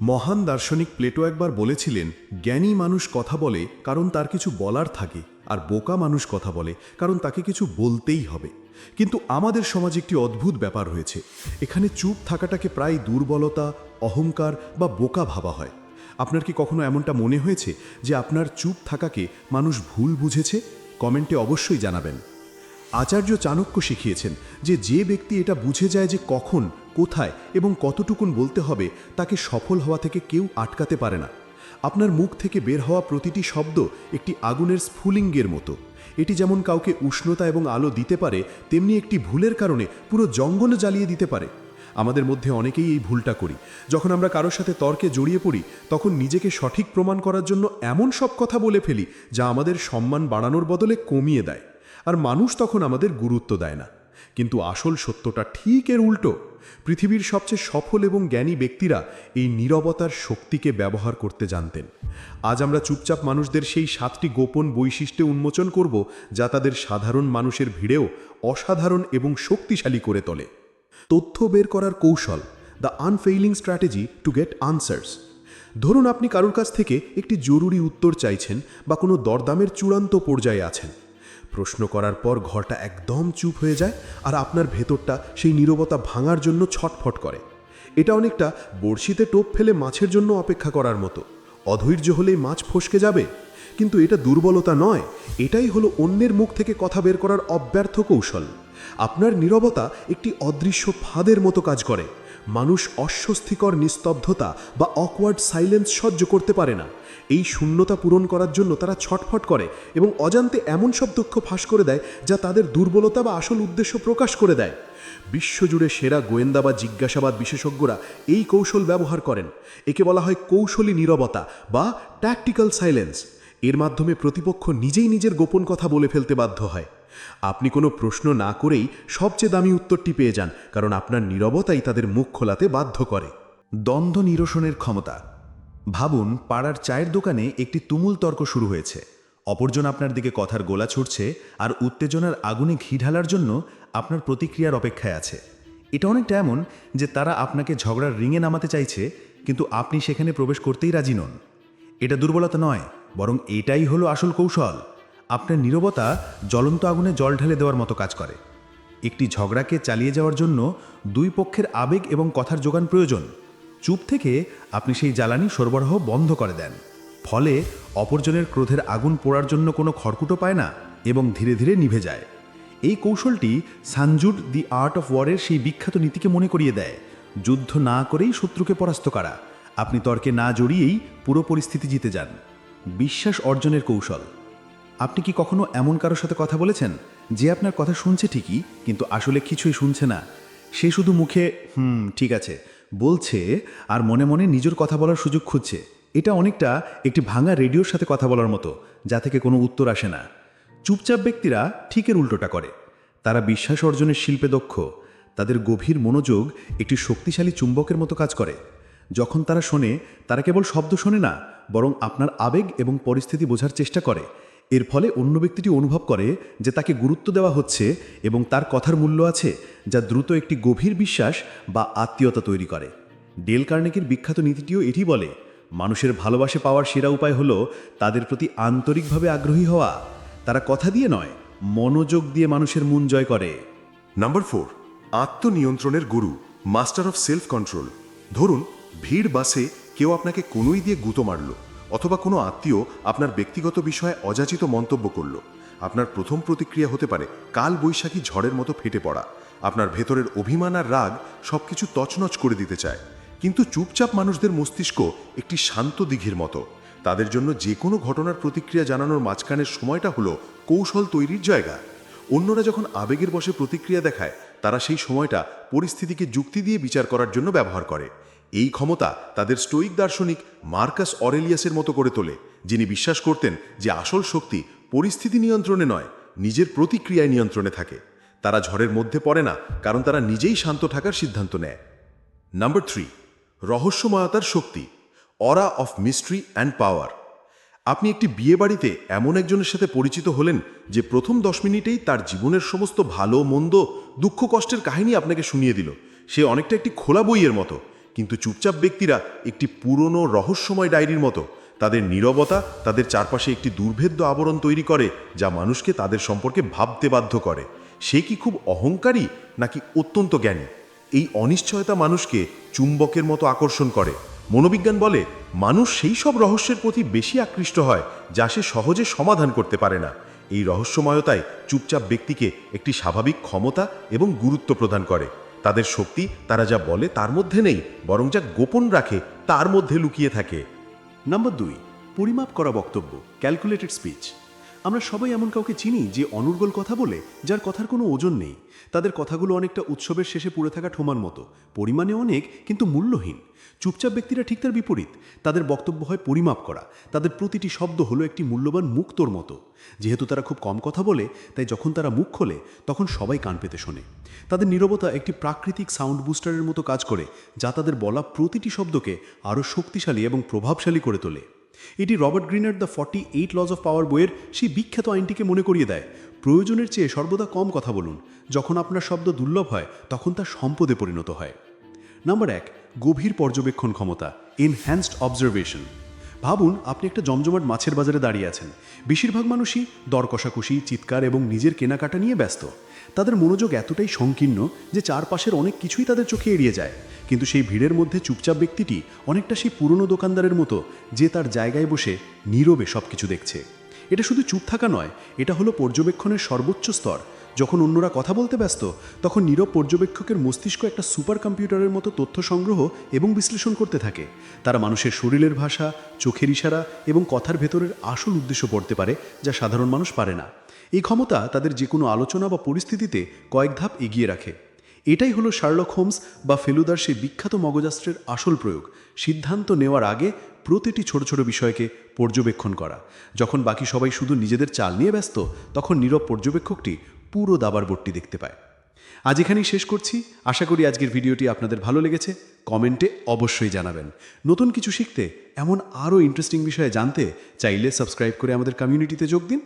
মহান দার্শনিক প্লেটো একবার বলেছিলেন, জ্ঞানী মানুষ কথা বলে কারণ তার কিছু বলার থাকে আর বোকা মানুষ কথা বলে কারণ তাকে কিছু বলতেই হবে। কিন্তু আমাদের সমাজে একটি অদ্ভুত ব্যাপার হয়েছে। এখানে চুপ থাকাটাকে প্রায় দুর্বলতা, অহংকার বা বোকা ভাবা হয়। আপনার কি কখনো এমনটা মনে হয়েছে যে আপনার চুপ থাকাকে মানুষ ভুল বুঝেছে? কমেন্টে অবশ্যই জানাবেন। আচার্য চাণক্য শিখিয়েছেন যে যে ব্যক্তি এটা বুঝে যায় যে কখন, কোথায় এবং কতটুকুন বলতে হবে, তাকে সফল হওয়া থেকে কেউ আটকাতে পারে না। আপনার মুখ থেকে বের হওয়া প্রতিটি শব্দ একটি আগুনের স্ফুলিঙ্গের মতো। এটি যেমন কাউকে উষ্ণতা এবং আলো দিতে পারে, তেমনি একটি ভুলের কারণে পুরো জঙ্গল জ্বালিয়ে দিতে পারে। আমাদের মধ্যে অনেকেই এই ভুলটা করি। যখন আমরা কারোর সাথে তর্কে জড়িয়ে পড়ি, তখন নিজেকে সঠিক প্রমাণ করার জন্য এমন সব কথা বলে ফেলি যা আমাদের সম্মান বাড়ানোর বদলে কমিয়ে দেয়। আর মানুষ তখন আমাদের গুরুত্ব দেয় না। কিন্তু আসল সত্যটা ঠিক এর উল্টো। পৃথিবীর সবচেয়ে সফল এবং জ্ঞানী ব্যক্তিরা এই নীরবতার শক্তিকে ব্যবহার করতে জানতেন। আজ আমরা চুপচাপ মানুষদের সেই সাতটি গোপন বৈশিষ্ট্যে উন্মোচন করব যা তাদের সাধারণ মানুষের ভিড়েও অসাধারণ এবং শক্তিশালী করে তোলে। তথ্য বের করার কৌশল, the unfailing strategy to get answers. ধরুন আপনি কারোর কাছ থেকে একটি জরুরি উত্তর চাইছেন বা কোনো দরদামের চূড়ান্ত পর্যায়ে আছেন। প্রশ্ন করার পর ঘরটা একদম চুপ হয়ে যায় আর আপনার ভেতরটা সেই নীরবতা ভাঙার জন্য ছটফট করে। এটা অনেকটা বড়শিতে টোপ ফেলে মাছের জন্য অপেক্ষা করার মতো। অধৈর্য হলেই মাছ ফসকে যাবে। কিন্তু এটা দুর্বলতা নয়, এটাই হলো অন্যের মুখ থেকে কথা বের করার অব্যর্থ কৌশল। আপনার নীরবতা একটি অদৃশ্য ফাঁদের মতো কাজ করে। মানুষ অস্বস্তিকর নিস্তব্ধতা বা অকওয়ার্ড সাইলেন্স সহ্য করতে পারে না। এই শূন্যতা পূরণ করার জন্য তারা ছটফট করে এবং অজান্তে এমন সব তথ্য ফাঁস করে দেয় যা তাদের দুর্বলতা বা আসল উদ্দেশ্য প্রকাশ করে দেয়। বিশ্বজুড়ে সেরা গোয়েন্দা বা জিজ্ঞাসাবাদ বিশেষজ্ঞরা এই কৌশল ব্যবহার করেন। একে বলা হয় কৌশলী নীরবতা বা ট্যাকটিক্যাল সাইলেন্স এর মাধ্যমে প্রতিপক্ষ নিজেই নিজের গোপন কথা বলে ফেলতে বাধ্য হয়। আপনি কোনো প্রশ্ন না করেই সবচেয়ে দামি উত্তরটি পেয়ে যান, কারণ আপনার নীরবতাই তাদের মুখ খোলাতে বাধ্য করে। দ্বন্দ্ব নিরসনের ক্ষমতা। ভাবুন, পাড়ার চায়ের দোকানে একটি তুমুল তর্ক শুরু হয়েছে। অপরজন আপনার দিকে কথার গোলা ছুটছে আর উত্তেজনার আগুনে ঘি ঢালার জন্য আপনার প্রতিক্রিয়ার অপেক্ষায় আছে। এটা অনেকটা এমন যে তারা আপনাকে ঝগড়ার রিঙে নামাতে চাইছে, কিন্তু আপনি সেখানে প্রবেশ করতেই রাজি নন। এটা দুর্বলতা নয়, বরং এটাই হলো আসল কৌশল। আপনার নীরবতা জ্বলন্ত আগুনে জল ঢেলে দেওয়ার মতো কাজ করে। একটি ঝগড়াকে চালিয়ে যাওয়ার জন্য দুই পক্ষের আবেগ এবং কথার যোগান প্রয়োজন। চুপ থেকে আপনি সেই জ্বালানি সরবরাহ বন্ধ করে দেন। ফলে অপরজনের ক্রোধের আগুন পোড়ার জন্য কোনো খড়কুটো পায় না এবং ধীরে ধীরে নিভে যায়। এই কৌশলটি সানজুর দি আর্ট অফ ওয়ারের সেই বিখ্যাত নীতিকে মনে করিয়ে দেয়। যুদ্ধ না করেই শত্রুকে পরাস্ত করা। আপনি তর্কে না জড়িয়েই পুরো পরিস্থিতি জিতে যান। বিশ্বাস অর্জনের কৌশল। আপনি কি কখনো এমন কারোর সাথে কথা বলেছেন? যে আপনার কথা শুনছে ঠিকই, কিন্তু আসলে কিছুই শুনছে না। সে শুধু মুখে, হুম, ঠিক আছে। বলছে আর মনে মনে নিজের কথা বলার সুযোগ খুঁজছে। এটা অনেকটা একটি ভাঙা রেডিওর সাথে কথা বলার মতো, যা থেকে কোনো উত্তর আসে না। চুপচাপ ব্যক্তিরা ঠিকের উল্টোটা করে। তারা বিশ্বাস অর্জনের শিল্পে দক্ষ। তাদের গভীর মনোযোগ একটি শক্তিশালী চুম্বকের মতো কাজ করে। যখন তারা শোনে, তারা কেবল শব্দ শোনে না, বরং আপনার আবেগ এবং পরিস্থিতি বোঝার চেষ্টা করে। এর ফলে অন্য ব্যক্তিটি অনুভব করে যে তাকে গুরুত্ব দেওয়া হচ্ছে এবং তার কথার মূল্য আছে যা দ্রুত একটি গভীর বিশ্বাস বা আত্মীয়তা তৈরি করে। ডেল কার্নেকির বিখ্যাত নীতিটিও এটি বলে, মানুষের ভালোবাসে পাওয়ার সেরা উপায় হলো তাদের প্রতি আন্তরিকভাবে আগ্রহী হওয়া। তারা কথা দিয়ে নয়, মনোযোগ দিয়ে মানুষের মন জয় করে। Number four আত্মনিয়ন্ত্রণের Guru, master of self control. ধরুন, ভিড় বাসে কেউ আপনাকে কোনোই দিয়ে গুঁতো মারল। অথবা কোনো আত্মীয় আপনার ব্যক্তিগত বিষয়ে অযাচিত মন্তব্য করল। আপনার প্রথম প্রতিক্রিয়া হতে পারে কাল বৈশাখী ঝড়ের মতো ফেটে পড়া। আপনার ভেতরের অভিমান আর রাগ সবকিছু তছনছ করে দিতে চায়। কিন্তু চুপচাপ মানুষদের মস্তিষ্ক একটি শান্ত দিঘির মতো। তাদের জন্য যে কোনো ঘটনার প্রতিক্রিয়া জানানোর মাঝখানের সময়টা হলো কৌশল তৈরির জায়গা। অন্যরা যখন আবেগের বসে প্রতিক্রিয়া দেখায়, তারা সেই সময়টা পরিস্থিতিকে যুক্তি দিয়ে বিচার করার জন্য ব্যবহার করে। এই ক্ষমতা তাদের স্টোইক দার্শনিক মার্কাস অরেলিয়াসের মতো করে তোলে, যিনি বিশ্বাস করতেন যে আসল শক্তি পরিস্থিতি নিয়ন্ত্রণে নয়, নিজের প্রতিক্রিয়ায় নিয়ন্ত্রণে থাকে। তারা ঝড়ের মধ্যে পড়ে না, কারণ তারা নিজেই শান্ত থাকার সিদ্ধান্ত নেয়। নাম্বার থ্রি, রহস্যময়তার শক্তি, aura of mystery and power. আপনি একটি বিয়ে বাড়িতে এমন একজনের সাথে পরিচিত হলেন যে প্রথম দশ মিনিটেই তার জীবনের সমস্ত ভালো, মন্দ, দুঃখ, কষ্টের কাহিনী আপনাকে শুনিয়ে দিল। সে অনেকটা একটি খোলা বইয়ের মতো কিন্তু চুপচাপ ব্যক্তিরা একটি পুরনো রহস্যময় ডায়েরির মতো। তাদের নীরবতা, তাদের চারপাশে একটি দুর্ভেদ্য আবরণ তৈরি করে, যা মানুষকে তাদের সম্পর্কে ভাবতে বাধ্য করে। সে কি খুব অহংকারী, নাকি অত্যন্ত জ্ঞানী? এই অনিশ্চয়তা মানুষকে চুম্বকের মতো আকর্ষণ করে। মনোবিজ্ঞান বলে, মানুষ সেই সব রহস্যের প্রতি বেশি আকৃষ্ট হয়, যা সে সহজে সমাধান করতে পারে না। এই রহস্যময়তায় চুপচাপ ব্যক্তিকে একটি স্বাভাবিক ক্ষমতা এবং গুরুত্ব প্রদান করে। তাদের শক্তি তারা যা বলে তার মধ্যে নেই, বরং যা গোপন রাখে তার মধ্যে লুকিয়ে থাকে। নম্বর দুই, পরিমাপ করা বক্তব্য ক্যালকুলেটেড স্পিচ আমরা সবাই এমন কাউকে চিনি যে অনর্গল কথা বলে, যার কথার কোনো ওজন নেই। তাদের কথাগুলো অনেকটা উৎসবের শেষে পড়ে থাকা ঠোমার মতো। পরিমাণে অনেক, কিন্তু মূল্যহীন। চুপচাপ ব্যক্তিরা ঠিক তার বিপরীত। তাদের বক্তব্য হয় পরিমাপ করা। তাদের প্রতিটি শব্দ হলো একটি মূল্যবান মুক্তোর মতো। যেহেতু তারা খুব কম কথা বলে, তাই যখন তারা মুখ খোলে, তখন সবাই কান পেতে শোনে। তাদের নীরবতা একটি প্রাকৃতিক সাউন্ড বুস্টারের মতো কাজ করে, যা তাদের বলা প্রতিটি শব্দকে আরও শক্তিশালী এবং প্রভাবশালী করে তোলে। এটি Robert Greene the forty eight laws of power বইয়ের সেই বিখ্যাত আইনটিকে মনে করিয়ে দেয়। প্রয়োজনের চেয়ে সর্বদা কম কথা বলুন। যখন আপনার শব্দ দুর্লভ হয়, তখন তা সম্পদে পরিণত হয়। নাম্বার এক, গভীর পর্যবেক্ষণ ক্ষমতা এনহ্যান্সড অবজারভেশন ভাবুন, আপনি একটা জমজমাট মাছের বাজারে দাঁড়িয়ে আছেন। বেশিরভাগ মানুষই দর কষাকষি চিৎকার এবং নিজের কেনাকাটা নিয়ে ব্যস্ত। তাদের মনোযোগ এতটাই সংকীর্ণ যে চারপাশের অনেক কিছুই তাদের চোখে এড়িয়ে যায়। কিন্তু সেই ভিড়ের মধ্যে চুপচাপ ব্যক্তিটি অনেকটা সেই পুরনো দোকানদারের মতো যে তার জায়গায় বসে নীরবে সব কিছু দেখছে। এটা শুধু চুপ থাকা নয়, এটা হলো পর্যবেক্ষণের সর্বোচ্চ স্তর। যখন অন্যরা কথা বলতে ব্যস্ত, তখন নীরব পর্যবেক্ষকের মস্তিষ্ক একটা সুপার কম্পিউটারের মতো তথ্য সংগ্রহ এবং বিশ্লেষণ করতে থাকে। তারা মানুষের শরীরের ভাষা, চোখের ইশারা এবং কথার ভেতরের আসল উদ্দেশ্য পড়তে পারে যা সাধারণ মানুষ পারে না। এই ক্ষমতা তাদের যে কোনো আলোচনা বা পরিস্থিতিতে কয়েক ধাপ এগিয়ে রাখে। এটাই হলো শার্লক হোমস বা ফেলুদার সেই বিখ্যাত মগজাস্ত্রের আসল প্রয়োগ, সিদ্ধান্ত নেওয়ার আগে প্রতিটি ছোট ছোট বিষয়কে পর্যবেক্ষণ করা। যখন বাকি সবাই শুধু নিজেদের চাল নিয়ে ব্যস্ত, তখন নীরব পর্যবেক্ষকটি পুরো দাবার বোর্ডটি দেখতে পায়। আজ এখানেই শেষ করছি। আশা করি আজকের ভিডিওটি আপনাদের ভালো লেগেছে। কমেন্টে অবশ্যই জানাবেন। নতুন কিছু শিখতে, এমন আরও ইন্টারেস্টিং বিষয়ে জানতে, চাইলে সাবস্ক্রাইব করে আমাদের কমিউনিটিতে যোগ দিন।